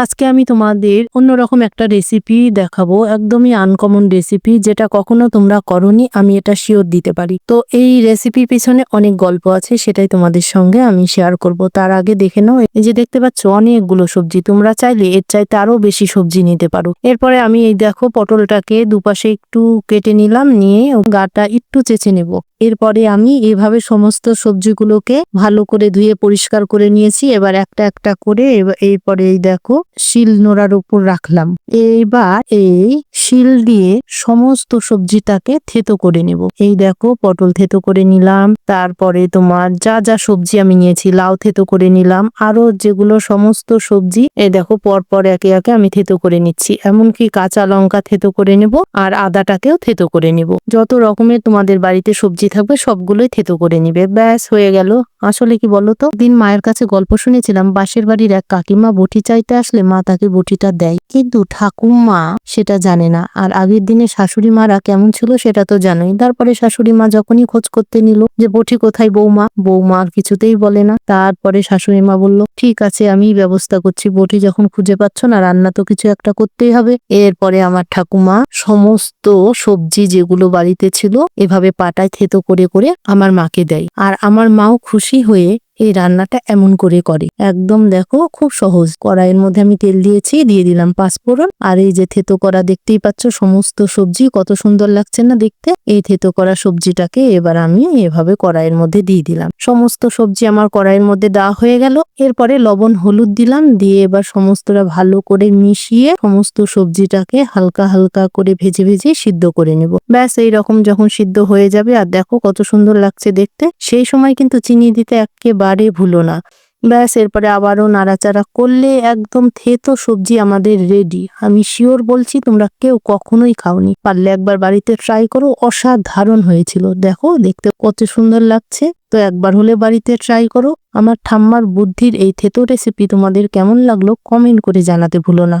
আজকে আমি তোমাদের অন্যরকম একটা রেসিপি দেখাবো, একদমই আনকমন রেসিপি যেটা কখনো তোমরা করনি, আমি এটা শিওর দিতে পারি। তো এই রেসিপির পিছনে অনেক গল্প আছে, সেটাই তোমাদের সঙ্গে আমি শেয়ার করব। তার আগে দেখে নাও, এই যে দেখতে পাচ্ছ, অনেকগুলো সবজি। তোমরা চাইলে এর চাইতে আরও বেশি সবজি নিতে পারো। এরপরে আমি এই দেখো পটলটাকে দুপাশে একটু কেটে নিলাম, নিয়ে গাটা একটু চেঁচে নেব। এরপরে আমি এভাবে সমস্ত সবজিগুলোকে ভালো করে ধুয়ে পরিষ্কার করে নিয়েছি। এবার একটা একটা করে এরপরে এই দেখো শিল নোড়ার উপর রাখলাম। এইবার এই শিল দিয়ে সমস্ত সবজিটাকে থেতো করে নেব। এই দেখো, পটল থেতো করে নিলাম। তারপরে তোমার যা যা সবজি আমি নিয়েছি, লাউ থেতো করে নিলাম। আরও যেগুলো সমস্ত সবজি এ দেখো, পরপর একে একে আমি থেতো করে নিচ্ছি। এমনকি কাঁচা লঙ্কা থেতো করে নেব আর আদাটাকেও থেতো করে নেব। যত রকমের তোমাদের বাড়িতে সবজি থাকবে, সবগুলোই থেতো করে নিবে। ব্যাস, হয়ে গেল। আসলে কি বলতো? দিন মায়ের কাছে গল্প শুনেছিলাম, পাশের বাড়ির এক কাকিমা বটি চাইতে আসলে মা তাকে বটিটা দেয়। কিন্তু ঠাকুমা সেটা জানে না। আর আগের দিনে শাশুড়ি মারা কেমন ছিল সেটা তো জানোই। তারপরে শাশুড়ি মা যখনই খোঁজ করতে নিল যে বটি কোথায় বৌমা বৌমা আর কিছুতেই বলে না। তারপরে শাশুড়ি মা বলল, ঠিক আছে আমি ব্যবস্থা করছি। বটি যখন খুঁজে পাচ্ছ না, রান্না তো কিছু একটা করতেই হবে। এরপরে আমার ঠাকুমা সমস্ত সবজি যেগুলো বাড়িতে ছিল, এভাবে পাটায় থেতো করে করে আমার মাকে দেয়। আর আমার মাও খুশি হয়ে এই রান্নাটা এমন করে করে। একদম দেখো, খুব সহজ। কড়াইয়ের মধ্যে আমি তেল দিয়েছি, দিয়ে দিলাম পাঁচফোড়ন। আর এই যে থেতো করা দেখতেই পাচ্ছ, সমস্ত সবজি কত সুন্দর লাগছে না দেখতে? এই থেতো করা সবজিটাকে এবার আমি এভাবে কড়াইয়ের মধ্যে দিয়ে দিলাম। সমস্ত সবজি আমার কড়াইয়ের মধ্যে দেওয়া হয়ে গেল। এরপরে লবণ, হলুদ দিলাম, দিয়ে এবার সমস্তটা ভালো করে মিশিয়ে সমস্ত সবজিটাকে হালকা হালকা করে ভেজে ভেজে সিদ্ধ করে নেব। ব্যাস এই রকম যখন সিদ্ধ হয়ে যাবে, আর দেখো কত সুন্দর লাগছে দেখতে, সেই সময় কিন্তু চিনি দিতে একেবারে ভুলো না। ব্যাস, এরপরে আবারও নাড়াচাড়া করলে একদম থেতো সবজি আমাদের রেডি আমি শিওর বলছি, তোমরা কেউ কখনোই খাওনি। পারলে একবার বাড়িতে ট্রাই করো, অসাধারণ হয়েছিল। দেখো, দেখতে কত সুন্দর লাগছে। তো একবার হলে বাড়িতে ট্রাই করো। আমার ঠাম্মার বুদ্ধির এই থেতো রেসিপি তোমাদের কেমন লাগল কমেন্ট করে জানাতে ভুলো না।